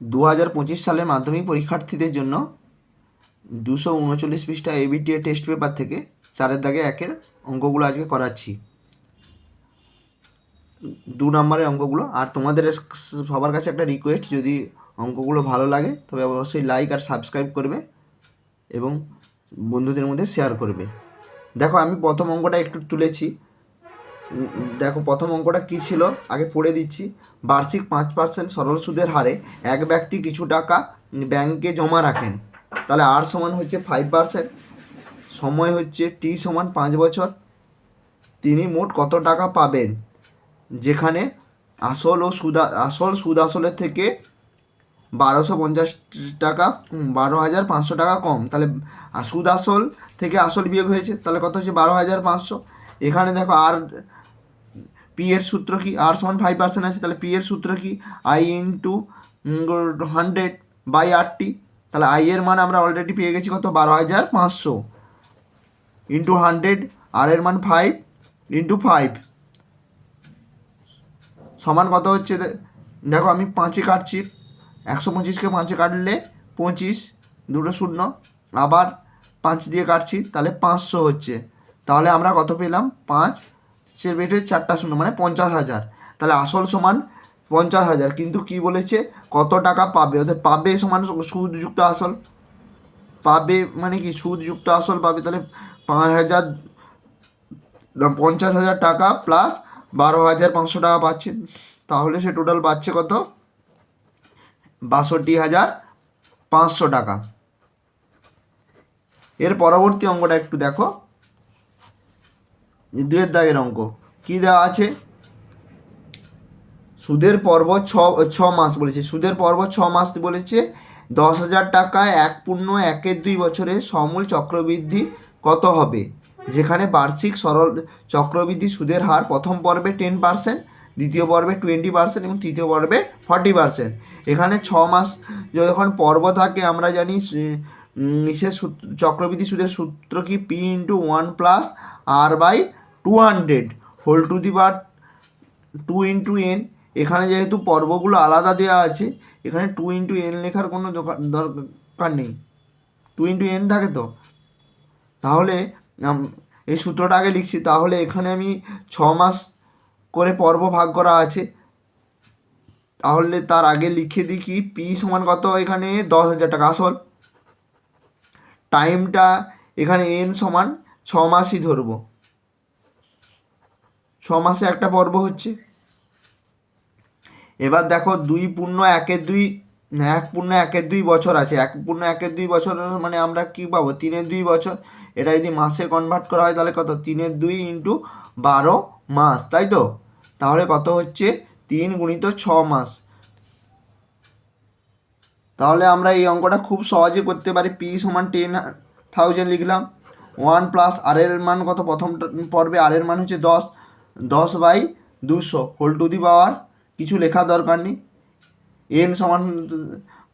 দু হাজার পঁচিশ সালের মাধ্যমিক পরীক্ষার্থীদের জন্য দুশো উনচল্লিশ পৃষ্ঠা এবিটিএ টেস্ট পেপার থেকে চারের দাগে একের অঙ্কগুলো আজকে করাচ্ছি। দু নম্বরের অঙ্কগুলো। আর তোমাদের সবার কাছে একটা রিকোয়েস্ট যদি অঙ্কগুলো ভালো লাগে, তবে অবশ্যই লাইক আর সাবস্ক্রাইব করবে এবং বন্ধুদের মধ্যে শেয়ার করবে। দেখো, আমি প্রথম অঙ্কটা একটু তুলেছি। দেখো, প্রথম অঙ্কটা কী ছিল? আগে পড়ে দিচ্ছি। বার্ষিক পাঁচ পার্সেন্ট সরল সুদের হারে এক ব্যক্তি কিছু টাকা ব্যাংকে জমা রাখেন। তাহলে আর সমান হচ্ছে ফাইভ পার্সেন্ট সময় হচ্ছে টি সমান পাঁচ বছর। তিনি মোট কত টাকা পাবেন? যেখানে আসল ও সুদা, আসল সুদ আসলের থেকে বারোশো পঞ্চাশ টাকা বারো হাজার পাঁচশো টাকা কম। তাহলে সুদ আসল থেকে আসল বিয়োগ হয়েছে, তাহলে কত হচ্ছে? বারো হাজার পাঁচশো। এখানে দেখো আর পি এর সূত্র কি আর সমান ফাইভ পার্সেন্ট আছে? তাহলে পি এর সূত্র কি? আই ইন্টু হান্ড্রেড বাই আটটি তাহলে আই এর মান আমরা অলরেডি পেয়ে গেছি কত? বারো হাজার পাঁচশো। ইন্টু হান্ড্রেড আর এর মান ফাইভ ইন্টু ফাইভ সমান কত হচ্ছে? দেখো আমি পাঁচে কাটছি। একশো পঁচিশকে পাঁচে কাটলে পঁচিশ, দুটো শূন্য। আবার পাঁচ দিয়ে কাটছি, তাহলে পাঁচশো হচ্ছে। তাহলে আমরা কত পেলাম? পাঁচ। সে বেটে চারটা শূন্য মানে পঞ্চাশ হাজার। তাহলে আসল সমান পঞ্চাশ হাজার। কিন্তু কি বলেছে? কত টাকা পাবে? ওদের পাবে সমান সুদযুক্ত আসল। পাবে মানে কি? সুদযুক্ত আসল পাবে। তাহলে পাঁচ হাজার পঞ্চাশ হাজার টাকা প্লাস বারো হাজার পাঁচশো টাকা পাচ্ছে। তাহলে সে টোটাল পাচ্ছে কত? বাষট্টি হাজার পাঁচশো টাকা। এর পরবর্তী অঙ্গটা একটু দেখো। দুয়ের দাগের অঙ্ক। কি দেওয়া আছে? সুদের পর্ব ছ ছ মাস বলেছে। সুদের পর্ব ছ মাস বলেছে, দশ হাজার টাকায় এক পূর্ণ একের দুই বছরে সমূল চক্রবৃদ্ধি কত হবে? যেখানে বার্ষিক সরল চক্রবৃদ্ধি সুদের হার প্রথম পর্বে টেন পার্সেন্ট দ্বিতীয় পর্বে টোয়েন্টি পার্সেন্ট এবং তৃতীয় পর্বে ফর্টি পার্সেন্ট এখানে ছ মাস যখন পর্ব থাকে, আমরা জানি, সে চক্রবৃদ্ধি সুদের সূত্র কি? P into one plus R by two hundred whole to the bar two into N এখানে যেহেতু পর্বগুলো আলাদা দেওয়া আছে, এখানে টু ইন্টু এন লেখার কোনো দরকার নেই। টু ইন্টু এন থাকে তো? তাহলে এই সূত্রটা আগে লিখছি, তাহলে এখানে আমি ছ মাস করে পর্ব ভাগ করা আছে। তাহলে তার আগে লিখে দিই কি পি সমান কত এখানে? দশ হাজার টাকা, আসল। টাইমটা এখানে এন সমান ছ মাসই ধরবো। মাসে একটা পর্ব হচ্ছে। এবার দেখো দুই পূর্ণ একের দুই এক পূর্ণ একের দুই বছর আছে। এক পূর্ণ একের দুই বছর মানে আমরা কি পাবো? তিনের দুই বছর। এটা যদি মাসে কনভার্ট করা হয় তাহলে কত? তিনের দুই ইন্টু বারো মাস, তাই তো? তাহলে কত হচ্ছে? তিন গুণিত ছ মাস। তাহলে আমরা এই অঙ্কটা খুব সহজে করতে পারি। পি সমান টেন থাউজেন্ড লিখলাম। ওয়ান প্লাস আর এর মান কত? প্রথম পর্বে আর এর মান হচ্ছে দশ। দশ বাই দুশো হোল টু দি পাওয়ার কিছু লেখার দরকার নেই। এন সমান,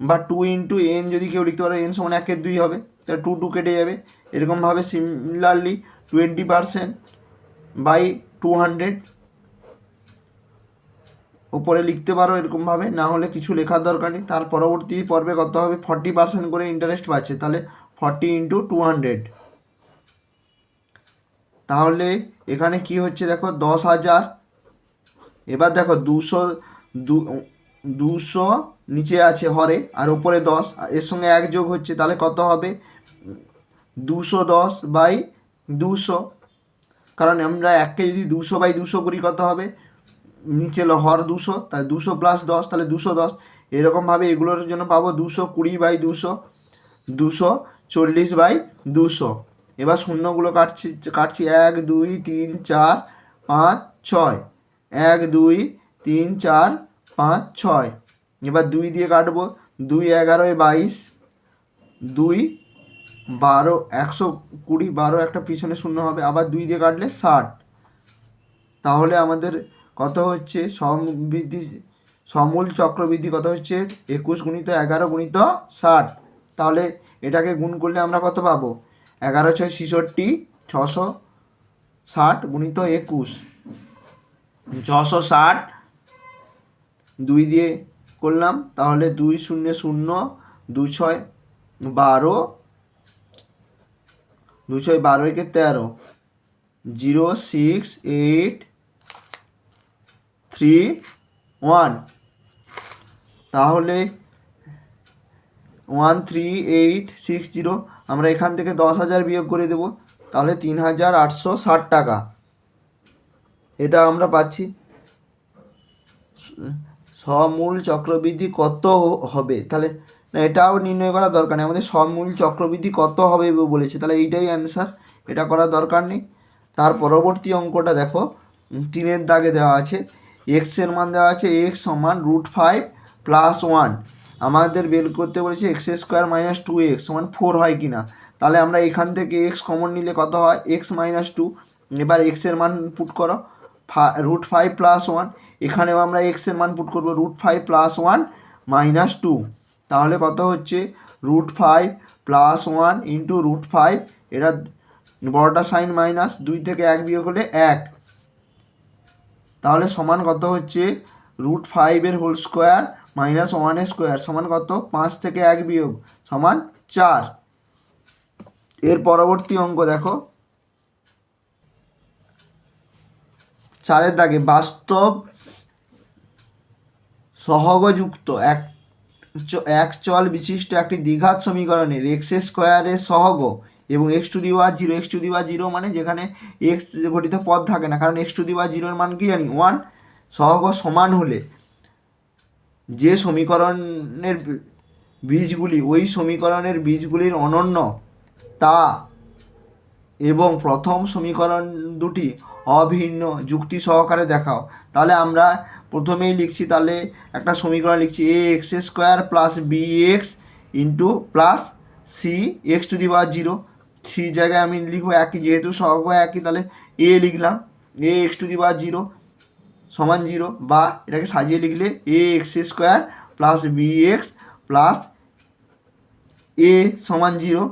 বা টু ইন্টু এন যদি কেউ লিখতে পারে এন সমান একের দুই হবে, তাহলে টু টু কেটে যাবে। এরকমভাবে similarly twenty percent by two hundred উপরে লিখতে পারো এরকমভাবে, না হলে কিছু লেখার দরকার নেই। তার পরবর্তী পর্বে কত হবে ফর্টি পার্সেন্ট করে ইন্টারেস্ট পাচ্ছে তাহলে ফর্টি ইন্টু টু হান্ড্রেড তাহলে এখানে কি হচ্ছে দেখো, দশ হাজার। এবার দেখো, দুশো, দু, দুশো নিচে আছে হরে, আর উপরে দশ এর সঙ্গে এক যোগ হচ্ছে, তাহলে কত হবে? দুশো দশ বাই দুশো। কারণ আমরা এককে যদি দুশো বাই দুশো করি, কত হবে? নিচে হর দুশো, তাহলে দুশো প্লাস দশ, তাহলে দুশো দশ। এরকমভাবে এগুলোর জন্য পাবো দুশো কুড়ি বাই দুশো দুশো চল্লিশ বাই দুশো। এবার শূন্যগুলো কাটছি কাটছি এক, দুই, তিন, চার, পাঁচ, ছয়। এক, দুই, তিন, চার, পাঁচ, ছয়। এবার দুই দিয়ে কাটবো। দুই, এগারোয় বাইশ। দুই, বারো, একশো কুড়ি, বারো একটা পিছনে শূন্য হবে। আবার দুই দিয়ে কাটলে ষাট। তাহলে আমাদের কত হচ্ছে? সমবৃদ্ধি, সমূল চক্রবৃদ্ধি কত হচ্ছে? একুশ গুণিত এগারো গুণিত ষাট। তাহলে এটাকে গুণ করলে আমরা কত পাবো? এগারো ছয় ছেষট্টি, ছশো ষাট গুণিত একুশ। ছশো ষাট দুই দিয়ে করলাম, তাহলে দুই শূন্য শূন্য দুই ছয় বারো, দুই ছয় বারো একে তেরো। Zero six eight three one. তাহলে one three eight six zero আমরা এখান থেকে দশ হাজার বিয়োগ করে দেবো, তাহলে তিন হাজার আটশো ষাট টাকা। এটা আমরা পাচ্ছি। সমূল চক্রবৃদ্ধি কত হবে? তাহলে এটাও নির্ণয় করা দরকার নেই। আমাদের সমূল চক্রবৃদ্ধি কত হবে বলেছে। তাহলে এইটাই অ্যান্সার এটা করার দরকার নেই। তার পরবর্তী অঙ্কটা দেখো। তিনের দাগে দেওয়া আছে। এক্সের মান দেওয়া আছে এক্স সমান রুট ফাইভ প্লাস ওয়ান আমাদের বের করতে বলেছে x square minus two x সমান ফোর হয় কি না তাহলে আমরা এখান থেকে এক্স কমন নিলে কত হয়? এক্স মাইনাস টু এবার এক্সের মান পুট করো। ফা রুট ফাইভ প্লাস ওয়ান এখানেও আমরা এক্সের মান পুট করব root five plus one minus two তাহলে কত হচ্ছে? Root five plus one into root five এটা বড়টা সাইন মাইনাস দুই থেকে এক বিয়োগ হলে এক। তাহলে সমান কত হচ্ছে? রুট ফাইভের হোল স্কোয়ার মাইনাস ওয়ানের স্কোয়ার সমান কত? পাঁচ থেকে এক বিয়োগ সমান চার। এর পরবর্তী অঙ্ক দেখো। চারের দাগে বাস্তব সহগযুক্ত এক এক চল বিশিষ্ট একটি দ্বিঘাত সমীকরণের এক্স স্কোয়ারের সহগ এবং x to the power zero x to the power zero মানে যেখানে এক্স ঘটিত পদ থাকে না, কারণ এক্স টু দিওয়ার জিরোর মান কি জানি? ওয়ান সহগ সমান হলে। যে সমীকরণের বীজগুলি, ওই সমীকরণের বীজগুলির অনন্য, তা এবং প্রথম সমীকরণ দুটি অভিন্ন যুক্তি সহকারে দেখাও। তাহলে আমরা প্রথমেই লিখছি, তাহলে একটা সমীকরণ লিখছি a x square plus b x into plus c x to the power zero c জায়গায় আমি লিখব একই, যেহেতু সহগ একই, তাহলে এ লিখলাম a x to the power zero সমান জিরো বা এটাকে সাজিয়ে লিখলে a x square plus b x plus a সমান জিরো।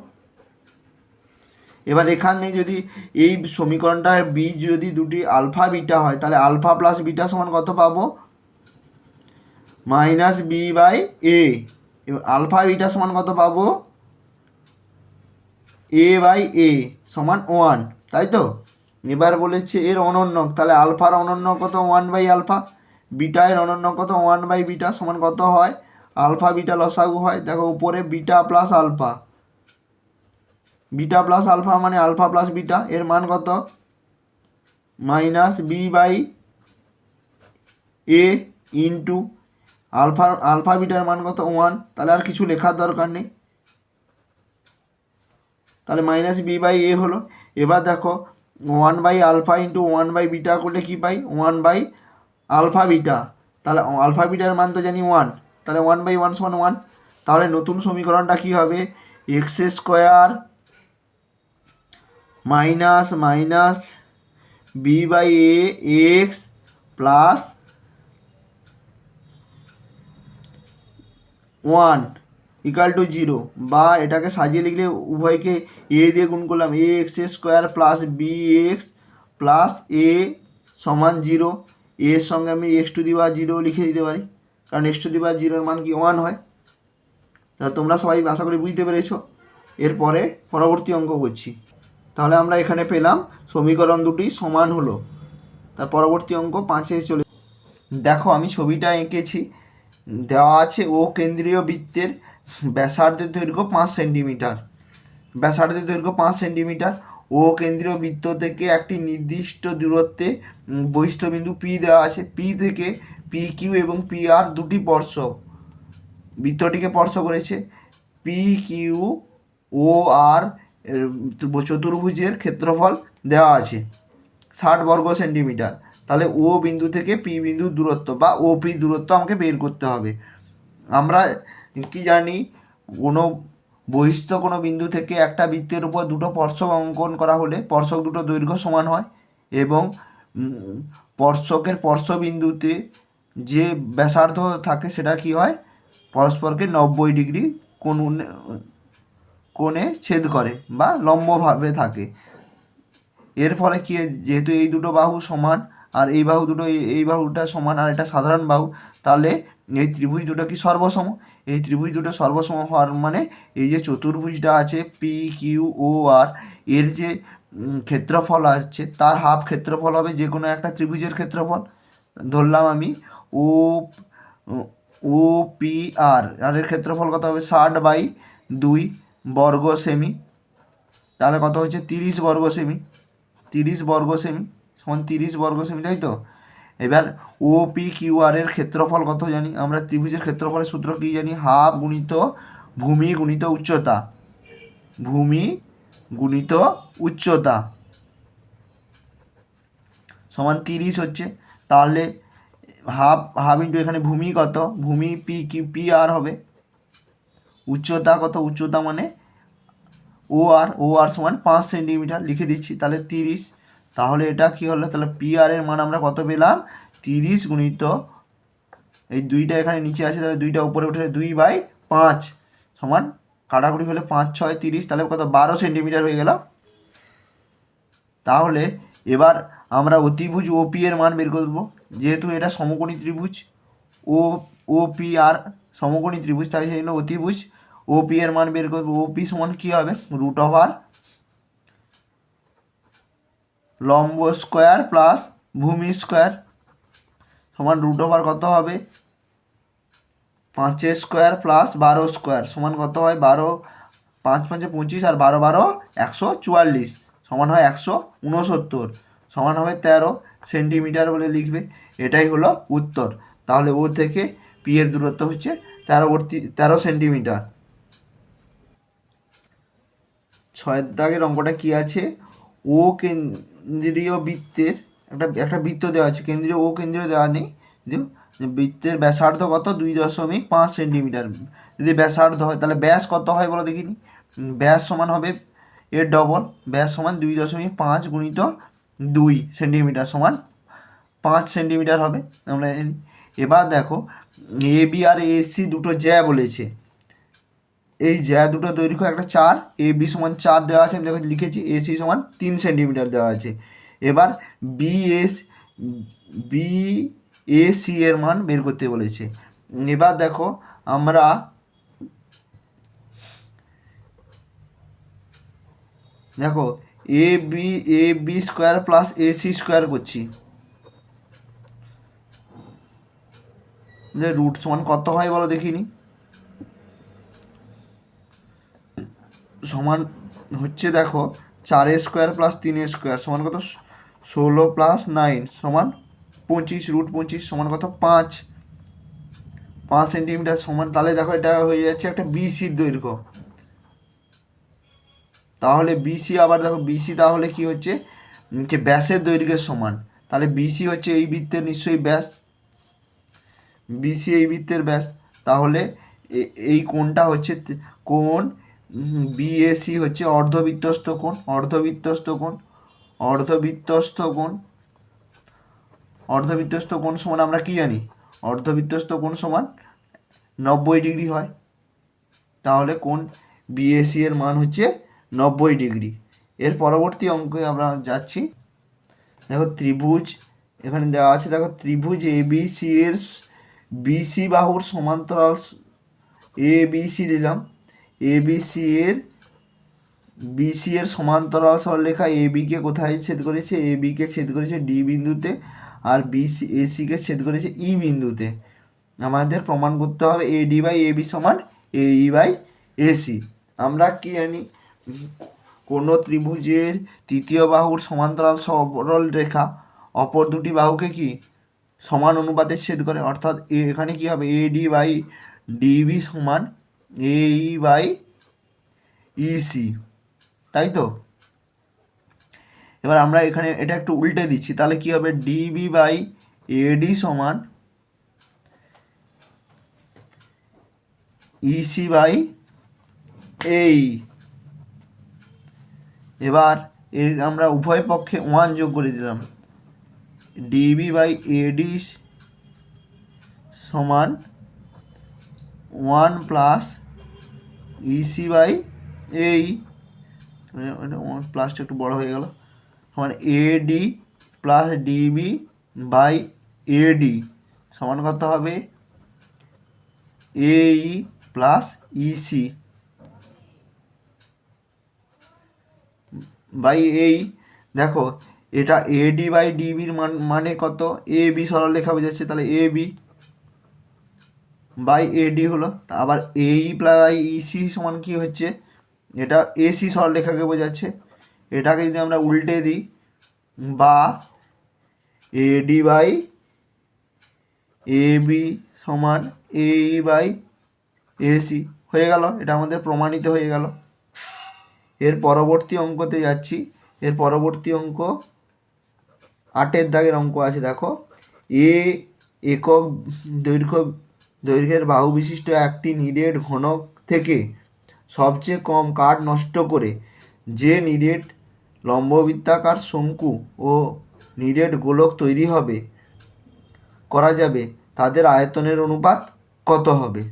এবার এখানে যদি এই সমীকরণটার বীজ যদি দুটি আলফা বিটা হয়, তাহলে আলফা প্লাস বিটা সমান কত পাবো? Minus b by a alpha beta সমান কত পাবো? এ বাই এ সমান ওয়ান তাই তো? এবার বলেছে এর অনন্য তাহলে আলফার অনন্য কত? ওয়ান বাই আলফা বিটা এর অনন্য কত? ওয়ান বাই বিটা সমান কত হয়? আলফা বিটা লসাগু হয়। দেখো উপরে beta plus alpha beta plus alpha মানে আলফা প্লাস বিটা এর মান কত? Minus b by a into alpha alpha bitter মান কত? ওয়ান তাহলে আর কিছু লেখার দরকার নেই। তাহলে মাইনাস বি বাই এ হলো। এবার দেখো one by alpha into one by beta করলে কী পাই? ওয়ান বাই আলফা বিটা তাহলে আলফা বিটার মান তো জানি ওয়ান তাহলে ওয়ান বাই ওয়ান সমান ওয়ান তাহলে নতুন সমীকরণটা কী হবে? X square minus minus b by a x plus one equal to zero বা এটাকে সাজিয়ে লিখলে উভয়কে এ দিয়ে গুণ করলাম a x square plus b x plus a সমান জিরো এর সঙ্গে আমি এক্স টু দিবা জিরো লিখে দিতে পারি, কারণ এক্স টু দিবা জিরোর মান কি ওয়ান হয়? তা তোমরা সবাই আশা করি বুঝতে পেরেছ। এরপরে পরবর্তী অঙ্ক করছি। তাহলে আমরা এখানে পেলাম সমীকরণ দুটি সমান হলো। তার পরবর্তী অঙ্ক পাঁচে চলে দেখো, আমি ছবিটা এঁকেছি। দেওয়া আছে ও কেন্দ্রীয় বৃত্তের ব্যাসার্ধের দৈর্ঘ্য পাঁচ সেন্টিমিটার। ব্যাসার্ধের দৈর্ঘ্য পাঁচ সেন্টিমিটার। ও কেন্দ্রীয় বৃত্ত থেকে একটি নির্দিষ্ট দূরত্বে উম, বহিস্থবিন্দু পি দেওয়া আছে। পি থেকে পি কিউ এবং পি আর দুটি স্পর্শক বৃত্তটিকে স্পর্শ করেছে। পি কিউ ও আর চতুর্ভুজের ক্ষেত্রফল দেওয়া আছে। ষাট বর্গ সেন্টিমিটার। তাহলে ও বিন্দু থেকে পি বিন্দুর দূরত্ব বা ও পি দূরত্ব আমাকে বের করতে হবে। আমরা কি জানি, কোনো বহিস্থ কোনো বিন্দু থেকে একটা বৃত্তের উপর দুটো স্পর্শক অঙ্কন করা হলে স্পর্শক দুটো দৈর্ঘ্য সমান হয় এবং স্পর্শকের স্পর্শ বিন্দুতে যে ব্যাসার্ধ থাকে সেটা কি হয়? পরস্পরকে নব্বই ডিগ্রি কোন কোণে ছেদ করে বা লম্বভাবে থাকে। এর ফলে কি যেহেতু এই দুটো বাহু সমান আর এই বাহু দুটো, এই বাহুটা সমান আর এটা সাধারণ বাহু, তাহলে এই ত্রিভুজ দুটো কি সর্বসম? এই ত্রিভুজ দুটো সর্বসম হওয়ার মানে এই যে চতুর্ভুজটা আছে পি কিউ ও আর এর যে ক্ষেত্রফল আছে, তার হাফ ক্ষেত্রফল হবে যে কোনো একটা ত্রিভুজের ক্ষেত্রফল। ধরলাম আমি ও ও পি আর আর এর ক্ষেত্রফল কত হবে? ষাট বাই দুই বর্গ সেমি। তাহলে কত হচ্ছে? তিরিশ বর্গ সেমি। তিরিশ বর্গ সেমি, সমান তিরিশ বর্গ সেমি, তাই তো? এবার ও পি কিউ আর এর ক্ষেত্রফল কত জানি? আমরা ত্রিভুজের ক্ষেত্রফলের সূত্র কী জানি? হাফ গুণিত ভূমি গুণিত উচ্চতা। ভূমি গুণিত উচ্চতা। সমান তিরিশ হচ্ছে। তাহলে হাফ হাফ ইন্টু এখানে ভূমি কত? ভূমি পি কি পি আর হবে। উচ্চতা কত? উচ্চতা মানে ও আর ও আর সমান পাঁচ সেন্টিমিটার। লিখে দিচ্ছি। তাহলে তিরিশ তাহলে এটা কি হলো? তাহলে পি আর এর মান আমরা কত পেলাম? তিরিশ গুণিত, এই দুইটা এখানে নিচে আছে, তাহলে দুইটা উপরে উঠে দুই বাই পাঁচ সমান কাটাকুটি হলে পাঁচ, ছয়, তিরিশ, তাহলে কত? বারো সেন্টিমিটার হয়ে গেল। তাহলে এবার আমরা অতিভুজ ওপি এর মান বের করব। যেহেতু এটা সমকোণী ত্রিভুজ ও ও পি আর সমকোণী ত্রিভুজ, তাই সেই জন্য অতিভুজ ওপি এর মান বের করব। ওপি সমান কী হবে? রুট ওভার লম্ব স্কোয়ার প্লাস ভূমি স্কোয়ার সমান রুট ওভার কত হবে? পাঁচের স্কোয়ার প্লাস বারো স্কোয়ার সমান কত হয়? বারো, পাঁচ পাঁচে পঁচিশ আর বারো বারো একশো চুয়াল্লিশ সমান হয় একশো উনসত্তর সমান হবে তেরো সেন্টিমিটার বলে লিখবে। এটাই হলো উত্তর। তাহলে ও থেকে পি এর দূরত্ব হচ্ছে তেরোবর্তী তেরো সেন্টিমিটার। ছয়ের দাগের অঙ্কটা কি আছে? ও কেন্দ্রীয় বৃত্তের একটা একটা বৃত্ত দেওয়া আছে। কেন্দ্রীয় ও কেন্দ্রীয় দেওয়া নেই। বৃত্তের ব্যাসার্ধ কত? দুই দশমিক পাঁচ সেন্টিমিটার। যদি ব্যাসার্ধ হয়, তাহলে ব্যাস কত হয় বলো দেখিনি? ব্যাস সমান হবে এর ডবল। ব্যাস সমান দুই দশমিক পাঁচ গুণিত দুই সেন্টিমিটার সমান পাঁচ সেন্টিমিটার হবে। আমরা। এবার দেখো, এ, বি আর এসি দুটো জ্যা বলেছে। এই জ্যা দুটো দৈর্ঘ্য একটা চার, এ, বি সমান চার দেওয়া আছে, আমি দেখো লিখেছি, এ, সি সমান তিন সেন্টিমিটার দেওয়া আছে। এবার B S B A C এর মান বের করতে বলেছে। এবার দেখো আমরা দেখো A B A B square plus A C square করছি। রুট সমান কত হয় বলো দেখিনি। সমান হচ্ছে দেখো চার স্কোয়ার প্লাস তিন স্কোয়ার সমান কত? ষোলো প্লাস নাইন সমান পঁচিশ রুট পঁচিশ সমান কত? পাঁচ। পাঁচ সেন্টিমিটার সমান, তাহলে দেখো এটা হয়ে যাচ্ছে একটা বিসির দৈর্ঘ্য। তাহলে বিসি আবার দেখো বিসি তাহলে কি হচ্ছে? যে ব্যাসের দৈর্ঘ্যের সমান। তাহলে বিসি হচ্ছে এই বৃত্তের নিশ্চয়ই ব্যাস। বিসি এই বৃত্তের ব্যাস। তাহলে এই কোণটা হচ্ছে কোণ বিএসি হচ্ছে অর্ধবৃত্তস্থ কোণ অর্ধবৃত্তস্থ কোণ অর্ধবৃত্তস্থ কোণ। অর্ধবৃত্তস্থ কোণ সমান আমরা কি জানি? অর্ধবৃত্তস্থ কোণ সমান নব্বই ডিগ্রি হয়। তাহলে কোণ বিএসি এর মান হচ্ছে নব্বই ডিগ্রি। এর পরবর্তী অঙ্কে আমরা যাচ্ছি। দেখো ত্রিভুজ, এখানে দেওয়া আছে, দেখো ত্রিভুজ এ বি সি এর বিসি বাহুর সমান্তরাল এ বি সি দিলাম। এ বি সি এর বিসি এর সমান্তরাল সরলরেখা এ বিকে কোথায় ছেদ করেছে? এ বিকে ছেদ করেছে ডি বিন্দুতে আর বিসি এসিকে ছেদ করেছে ই বিন্দুতে। আমাদের প্রমাণ করতে হবে A D by A B সমান এ ই বাই এসি আমরা কি জানি? কোনো ত্রিভুজের তৃতীয় বাহুর সমান্তরাল সরল রেখা অপর দুটি বাহুকে কি সমান অনুপাতে ছেদ করে? অর্থাৎ এখানে কি হবে? এ ডি বাই ডিবি সমান এ বাই ইসি তাই তো? এবার আমরা এখানে এটা একটু উল্টে দিচ্ছি, তাহলে কি হবে? ডিবি বাই এডি সমান ইসি বাই এই এবার এর আমরা উভয় পক্ষে ওয়ান যোগ করে দিলাম। ডিবি বাই এডি সমান ওয়ান প্লাস ইসি বাই এই প্লাসটা একটু বড় হয়ে গেল। সমান AD plus DB by AD সমান কত হবে? এই প্লাস ইসি বাই এই দেখো, এটা এডি বাই ডিবির মান মানে কত? এ বি সরলরেখা বোঝাচ্ছে, তাহলে এ বি বাই এডি হলো আবার এই প্লাই ইসি সমান কি হচ্ছে? এটা এসি সরলরেখাকে বোঝাচ্ছে। এটাকে যদি আমরা উল্টে দিই, বা এডি বাই এ বি সমান এ বাই এসি হয়ে গেল। এটা আমাদের প্রমাণিত হয়ে গেল। এর পরবর্তী অঙ্কতে যাচ্ছি। এর পরবর্তী অঙ্ক আটের দাগের অঙ্ক আছে, দেখো। এ একক দৈর্ঘ্য দৈর্ঘ্যের বাহু বিশিষ্ট একটি নিরেট ঘনক থেকে সবচেয়ে কম কাঠ নষ্ট করে, যে নিরেট লম্ববৃত্তাকার শঙ্কু ও নিরেট গোলক তৈরি হবে, করা যাবে, তাদের আয়তনের অনুপাত কত হবে?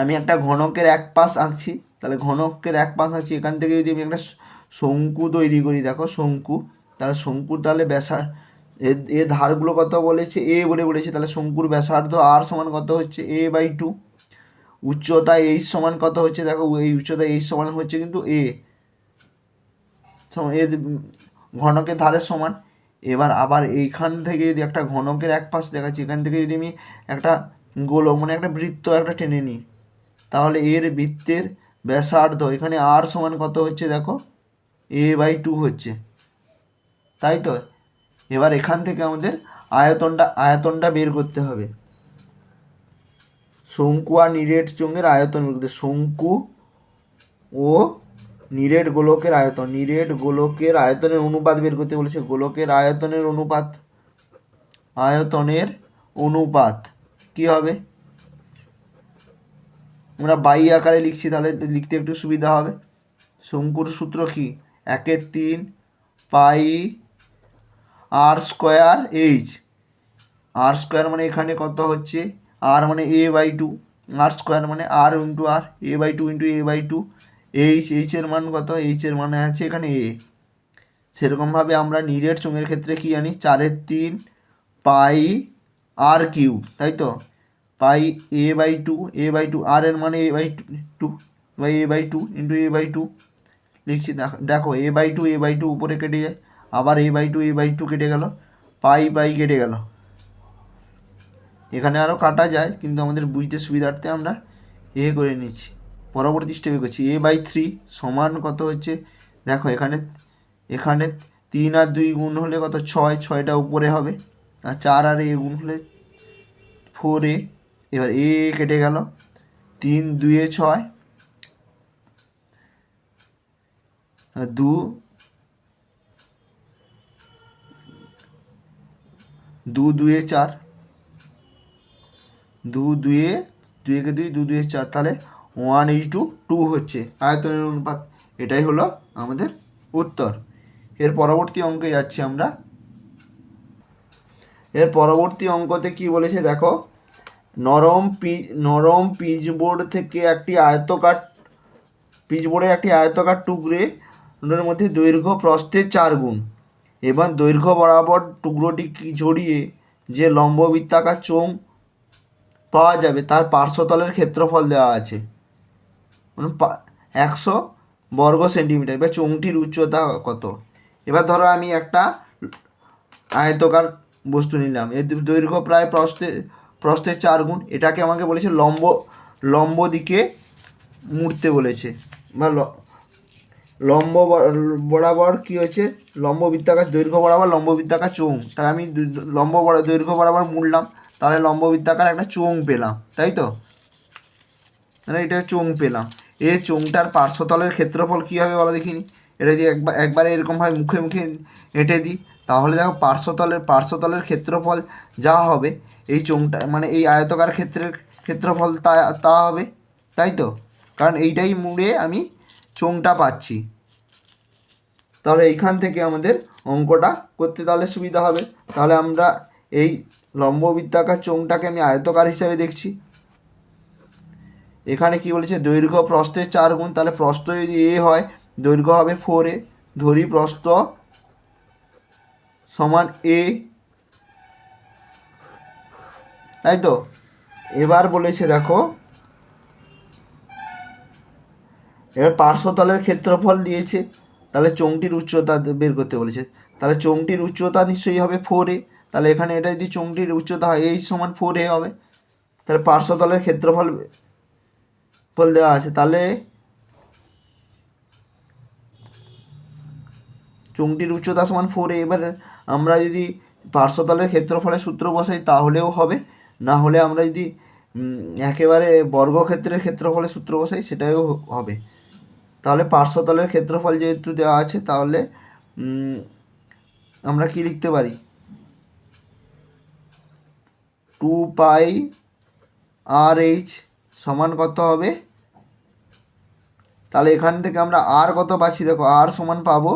আমি একটা ঘনকের এক পাশ আঁকছি, তাহলে ঘনকের এক পাশ আঁকছি, এখান থেকে যদি আমি একটা শঙ্কু তৈরি করি, দেখো শঙ্কু, তাহলে শঙ্কুর তাহলে ব্যাসার এর ধারগুলো কত বলেছে? এ বলে বলেছে, তাহলে শঙ্কুর ব্যাসার্ধ আর সমান কত হচ্ছে? A by two. উচ্চতা এইচ সমান কত হচ্ছে? দেখো, এই উচ্চতা এইচ সমান হচ্ছে কিন্তু এ। এ ঘনকের ধারের সমান। এবার আবার এইখান থেকে যদি একটা ঘনকের এক পাশ দেখাচ্ছি, এখান থেকে যদি আমি একটা গোলক মানে একটা বৃত্ত একটা টেনে নিই, তাহলে এর বৃত্তের ব্যাসার্ধ, এখানে আর সমান কত হচ্ছে দেখো? এ বাই টু হচ্ছে। তাই তো? এবার এখান থেকে আমাদের আয়তনটা আয়তনটা বের করতে হবে। শঙ্কু আর নিরেট চোঙের আয়তন বের করতে শঙ্কু ও নিরেট গোলকের আয়তন। নিরেট গোলকের আয়তনের অনুপাত বের করতে বলেছে। গোলকের আয়তনের অনুপাত আয়তনের অনুপাত কি হবে? আমরা বাই আকারে লিখছি, তাহলে লিখতে একটু সুবিধা হবে। শঙ্কুর সূত্র কি? একের তিন pi r square h r square মানে এখানে কত হচ্ছে আর মানে a by two r square মানে r into r a by two into a by two h এইচের মান কত এইচের মানে আছে এখানে এ সেরকমভাবে আমরা নিরেট চোঙের ক্ষেত্রে কি জানি চারের তিন পাই আর কিউব তাই তো pi a by two a by two r এর মানে a by two by a by two into a by two লিখছি দেখো a by two a by two উপরে কেটে যায় আবার a by two a by two কেটে গেল, পাই পাই কেটে গেল। এখানে আরও কাটা যায়, কিন্তু আমাদের বুঝতে সুবিধার্থে আমরা এ করে নিচ্ছি। পরবর্তী স্টেপে করছি। এ বাই থ্রি সমান কত হচ্ছে? দেখো, এখানে এখানে তিন আর দুই গুণ হলে কত? ছয়, ছয়টা উপরে হবে। আর চার আর এ গুণ হলে ফোর এ এবার এ কেটে গেল। তিন, দুয়ে ছয়। দু দু দুয়ে চার। দু দুয়ে দুইকে দুই, দু দুয়ে চার। তাহলে ওয়ান ইজ টু টু হচ্ছে। আয়তনের অনুপাত, এটাই হলো আমাদের উত্তর। এর পরবর্তী অঙ্কে যাচ্ছি আমরা। এর পরবর্তী অঙ্কতে কি বলেছে দেখো? নরম পি, নরম পিচবোর্ড থেকে একটি আয়তকার পিচবোর্ডের একটি আয়তকার টুকরে মধ্যে দৈর্ঘ্য প্রস্থের চার গুণ। এবং দৈর্ঘ্য বরাবর টুকরোটি জড়িয়ে যে লম্ববৃত্তাকার চোঙ পাওয়া যাবে, তার পার্শ্বতলের ক্ষেত্রফল দেওয়া আছে। মানে একশো বর্গ সেন্টিমিটার, এবার চোঙটির উচ্চতা কত? এবার ধরো আমি একটা আয়তকার বস্তু নিলাম। এর দৈর্ঘ্য প্রায় প্রস্থে প্রস্তের চার গুণ, এটাকে আমাকে বলেছে লম্ব লম্ব দিকে মুড়তে বলেছে। বা লম্ব বরাবর কি হয়েছে? লম্ব বৃত্তাকার দৈর্ঘ্য বরাবর লম্ব বৃত্তাকার চোঙ তাহলে আমি লম্ব দৈর্ঘ্য বরাবর মুড়লাম, তাহলে লম্ব বৃত্তাকার একটা চোঙ পেলাম, তাই তো? তাহলে এটা চোঙ পেলাম। এই চোঙটার পার্শ্বতলের ক্ষেত্রফল কী হবে বলো দেখিনি? এটা যদি একবার একবারে এরকমভাবে মুখে মুখে এঁটে দিই। তাহলে দেখো পার্শ্বতলের পার্শ্বতলের ক্ষেত্রফল যা হবে, এই চোঙটা মানে এই আয়তকার ক্ষেত্রের ক্ষেত্রফল তা তা হবে, তাই তো? কারণ এইটাই মুড়ে আমি চোঙটা পাচ্ছি। তাহলে এইখান থেকে আমাদের অঙ্কটা করতে তাহলে সুবিধা হবে। তাহলে আমরা এই লম্ব বৃত্তাকার চোঙটাকে আমি আয়তকার হিসাবে দেখছি। এখানে কি বলেছে? দৈর্ঘ্য প্রস্থের চার গুণ। তাহলে প্রস্থ যদি এ হয়, দৈর্ঘ্য হবে ফোর এ। ধরি প্রস্থ সমান এ। তাই তো? এবার বলেছে দেখো, এবার পার্শ্বতলের ক্ষেত্রফল দিয়েছে। তাহলে চোঙটির উচ্চতা বের করতে বলেছে। তাহলে চোঙটির উচ্চতা নিশ্চয়ই হবে ফোর এ তাহলে এখানে এটা যদি চোঙটির উচ্চতা হয় এই সমান ফোর এ হবে। তাহলে পার্শ্বতলের ক্ষেত্রফল ফল দেওয়া আছে। তাহলে চোঙটির উচ্চতা সমান ফোর এ এবার আমরা যদি পার্শ্বতলের ক্ষেত্রফলের সূত্র বসাই, তাহলেও হবে। না হলে আমরা যদি একেবারে বর্গক্ষেত্রের ক্ষেত্রফলের সূত্র বসাই, সেটাও হবে। তাহলে পার্শ্বতলের ক্ষেত্রফল যেহেতু দেওয়া আছে, তাহলে আমরা কি লিখতে পারি? টু পাই আর এইচ সমান কত হবে? তাহলে এখান থেকে আমরা আর কত পাচ্ছি? দেখো, আর সমান পাবো।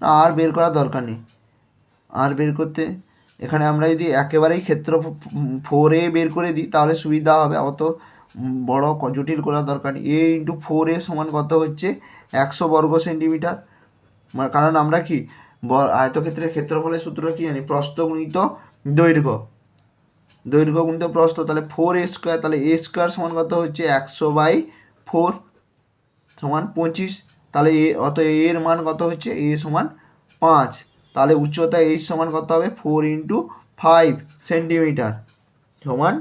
না, আর বের করার দরকার নেই। আর বের করতে, এখানে আমরা যদি একেবারেই ক্ষেত্র ফোর বের করে দিই, তাহলে সুবিধা হবে। অত বড় জটিল করার দরকার এ ইন্টু ফোর এ সমান কত হচ্ছে? একশো বর্গ সেন্টিমিটার। কারণ আমরা কি আয়তক্ষেত্রের ক্ষেত্রফলের সূত্র কি জানি? প্রস্থ গুণিত দৈর্ঘ্য। দৈর্ঘ্য গুণিত প্রস্থ, তাহলে ফোর এ স্কোয়ার, তাহলে এ স্কোয়ার সমান কত হচ্ছে? একশো বাই ফোর সমান পঁচিশ। তাহলে এ অত এর মান কত হচ্ছে? এ সমান পাঁচ। তাহলে উচ্চতা এইচ সমান কত হবে? ফোর ইন্টু ফাইভ সেন্টিমিটার সমান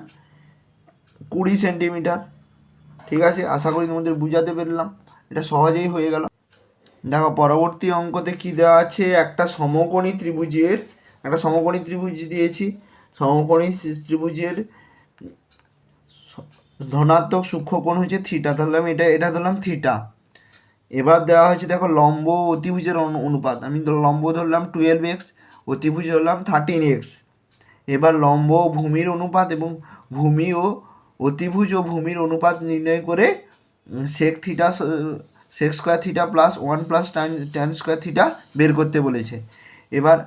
কুড়ি সেন্টিমিটার। ঠিক আছে? আশা করি তোমাদের বুঝাতে পারলাম। এটা সহজেই হয়ে গেল। দেখো, পরবর্তী অঙ্কতে কি দেওয়া আছে? একটা সমকোণী ত্রিভুজের, একটা সমকোণী ত্রিভুজ দিয়েছি। সমকোণী ত্রিভুজের ধনাত্মক সূক্ষ্মকোণ হচ্ছে থিটা। ধরলাম এটা এটা ধরলাম থিটা। এবার দেওয়া হয়েছে, দেখো, লম্ব অতিভুজের অনু- অনুপাত। আমি লম্ব ধরলাম টুয়েলভ এক্স অতিভুজ ধরলাম থার্টিন এক্স এবার লম্ব ভূমির অনুপাত এবং ভূমি ও অতিভুজ ও ভূমির অনুপাত নির্ণয় করে sec theta sec square theta plus one plus tan tan square theta বের করতে বলেছে। এবার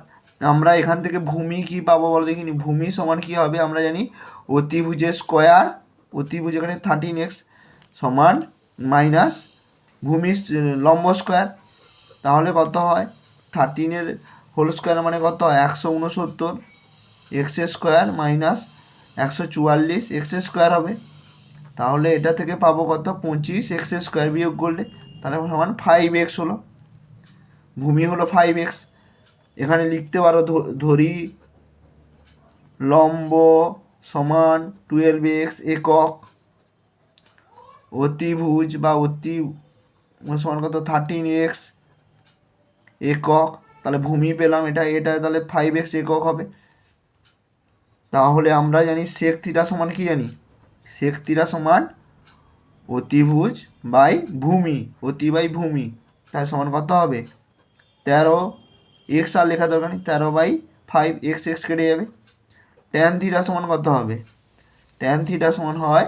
আমরা এখান থেকে ভূমি কি পাবো বলো দেখিনি ভূমি সমান কি হবে আমরা জানি অতিভুজের স্কোয়ার অতিভুজ এখানে থার্টিন এক্স সমান মাইনাস ভূমি, লম্ব স্কোয়ার তাহলে কত হয়? থার্টিনের হোল স্কোয়ার মানে কত হয়? একশো উনসত্তর এক্স স্কোয়ার মাইনাস একশো চুয়াল্লিশ এক্স স্কোয়ার হবে। তাহলে এটা থেকে পাবো কত? পঁচিশ এক্স স্কোয়ার বিয়োগ করলে তাহলে সমান ফাইভ এক্স হলো। ভূমি হলো ফাইভ এক্স এখানে লিখতে পারো ধরি লম্ব সমান টুয়েলভ এক্স একক অতিভুজ বা অতি, সমান কত? থার্টিন এক্স একক। তাহলে ভূমি পেলাম এটা এটা তাহলে ফাইভ এক্স একক হবে। তাহলে আমরা জানি সেক থিটা সমান কি জানি? সেক থিটা সমান অতিভুজ বাই ভূমি, অতি বাই ভূমি। তার সমান কত হবে? তেরো এক্স আর লেখা দরকার নেই, তেরো বাই ফাইভ এক্স এক্স কেটে যাবে। ট্যান থিটা সমান কত হবে? ট্যান থিটা সমান হয়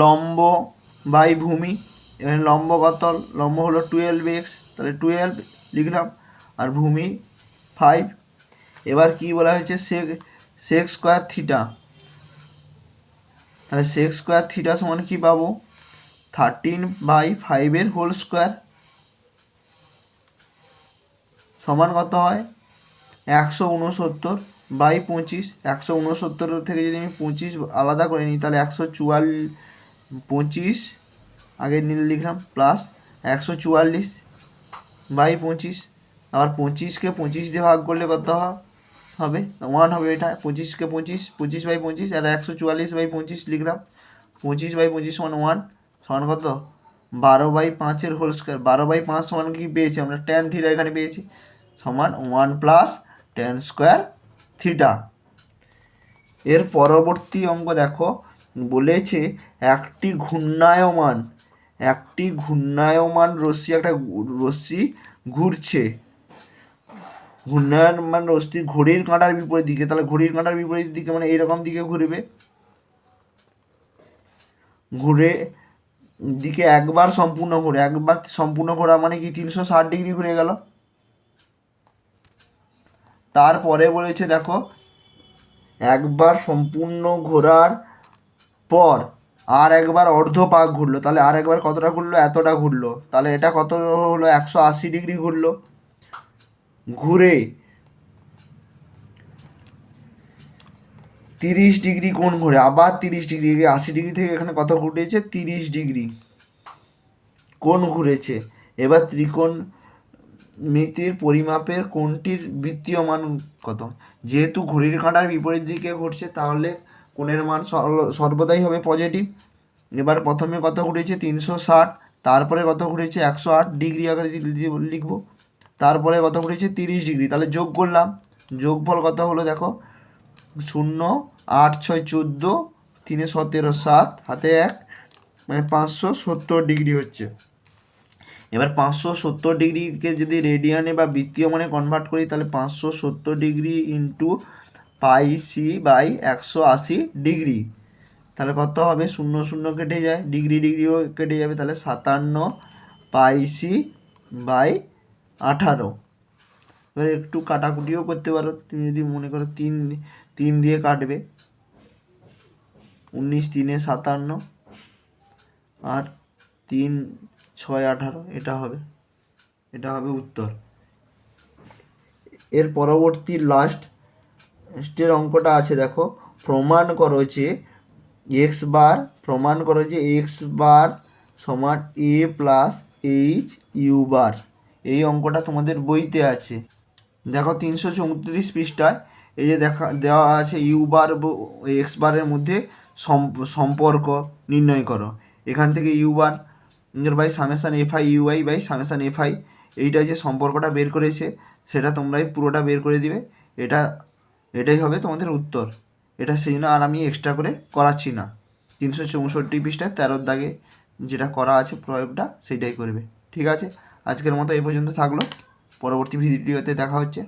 লম্ব বাই ভূমি। এখানে লম্ব কত? লম্ব হলো টুয়েলভ এক্স তাহলে টুয়েলভ লিখলাম, আর ভূমি ফাইভ এবার কি বলা হয়েছে? সেক সেক স্কোয়ার থিটা তাহলে সেক স্কোয়ার থিটা সমান কি পাবো? থার্টিন বাই ফাইভের হোল স্কোয়ার সমান কত হয়? একশো উনসত্তর বাই পঁচিশ। একশো উনসত্তর থেকে যদি আমি পঁচিশ আলাদা করে নিই, তাহলে একশো চুয়াল, পঁচিশ, আগে নীল লিখলাম প্লাস একশো চুয়াল্লিশ বাই পঁচিশ। আবার পঁচিশকে পঁচিশ দিয়ে ভাগ করলে কত হ- হবে। ওয়ান হবে এটা, পঁচিশকে পঁচিশ পঁচিশ বাই পঁচিশ, আর একশো চুয়াল্লিশ বাই পঁচিশ লিখলাম। পঁচিশ বাই পঁচিশ সমান ওয়ান সমান কত? বারো বাই পাঁচের হোল স্কোয়ার বারো বাই পাঁচ সমান কি পেয়েছি আমরা? টেন থিটা এখানে পেয়েছি। সমান one plus tan square theta এর পরবর্তী অঙ্ক দেখো, বলেছে একটি ঘূর্ণায়মান একটি ঘূর্ণায়মান রশ্মি, একটা রশ্মি ঘুরছে। ঘূর্ণায়মান রশ্মি ঘড়ির কাঁটার বিপরীত দিকে। তাহলে ঘড়ির কাঁটার বিপরীত দিকে মানে এইরকম দিকে ঘুরবে। ঘুরে দিকে একবার সম্পূর্ণ ঘুরে। একবার সম্পূর্ণ ঘোরা মানে কি? তিনশো ষাট ডিগ্রি ঘুরে গেল। তারপরে বলেছে, দেখো, একবার সম্পূর্ণ ঘোরার পর আর একবার অর্ধ পাক ঘুরলো। তাহলে আর একবার কতটা ঘুরলো? এতটা ঘুরলো। তাহলে এটা কত হলো? একশো আশি ডিগ্রি ঘুরলো। ঘুরে। তিরিশ ডিগ্রি কোণ ঘুরে? আবার তিরিশ ডিগ্রি আশি ডিগ্রি থেকে এখানে কত ঘুরেছে? তিরিশ ডিগ্রি। কোণ ঘুরেছে? এবার ত্রিকোণ মিতির পরিমাপের কোণটির বৃত্তীয় মান কত? যেহেতু ঘড়ির কাঁটার বিপরীত দিকে ঘুরছে তাহলে কোণের মান সর্ব- সর্বদাই হবে পজিটিভ এবার প্রথমে কত ঘুরেছে? তিনশো ষাট। তারপরে কত ঘুরেছে? একশো আট। ডিগ্রি আকারে লিখব তারপরে কত ঘুরেছে তিরিশ ডিগ্রি। তাহলে যোগ করলাম। যোগফল কত হলো দেখো? শূন্য, আট, ছয়, চোদ্দ, তিনে সতেরো, সাত, হাতে এক মানে পাঁচশো সত্তর ডিগ্রি হচ্ছে। এবার পাঁচশো সত্তর ডিগ্রিকে যদি রেডিয়ানে বা বৃত্তীয় মানে কনভার্ট করি, তাহলে পাঁচশো সত্তর degree into pi c by একশো আশি ডিগ্রি। তাহলে কত হবে? শূন্য শূন্য কেটে যায়। ডিগ্রি, ডিগ্রিও কেটে যাবে। তাহলে সাতান্ন পাই সি বাই আঠারো। এবার একটু কাটাকুটিও করতে পারো। তুমি যদি মনে করো তিন তিন দিয়ে কাটবে, উনিশ তিনে সাতান্ন, আর তিন ছয় আঠারো, এটা হবে। এটা হবে উত্তর। এর পরবর্তী লাস্ট স্টের অঙ্কটা আছে, দেখো। প্রমাণ করো যে এক্স বার, প্রমাণ করো যে এক্স বার সমান a plus h u bar. এই অঙ্কটা তোমাদের বইতে আছে। দেখো তিনশো চৌত্রিশ পৃষ্ঠায় এই যে দেখা, দেওয়া আছে ইউ বার এক্স বারের মধ্যে সম্পর্ক নির্ণয় করো। এখান থেকে u bar by summation f i u i by summation f i এইটা যে সম্পর্কটা বের করেছে, সেটা তোমরাই পুরোটা বের করে দিবে। এটা, এটাই হবে তোমাদের উত্তর। এটা সেই জন্য আর আমি এক্সট্রা করে করাচ্ছি না। তিনশো চৌষট্টি পৃষ্ঠায় তেরোর দাগে যেটা করা আছে প্রয়োগটা, সেইটাই করবে। ঠিক আছে? আজকের মতো এই পর্যন্ত থাকল। পরবর্তী ভিডিওতে দেখা হচ্ছে।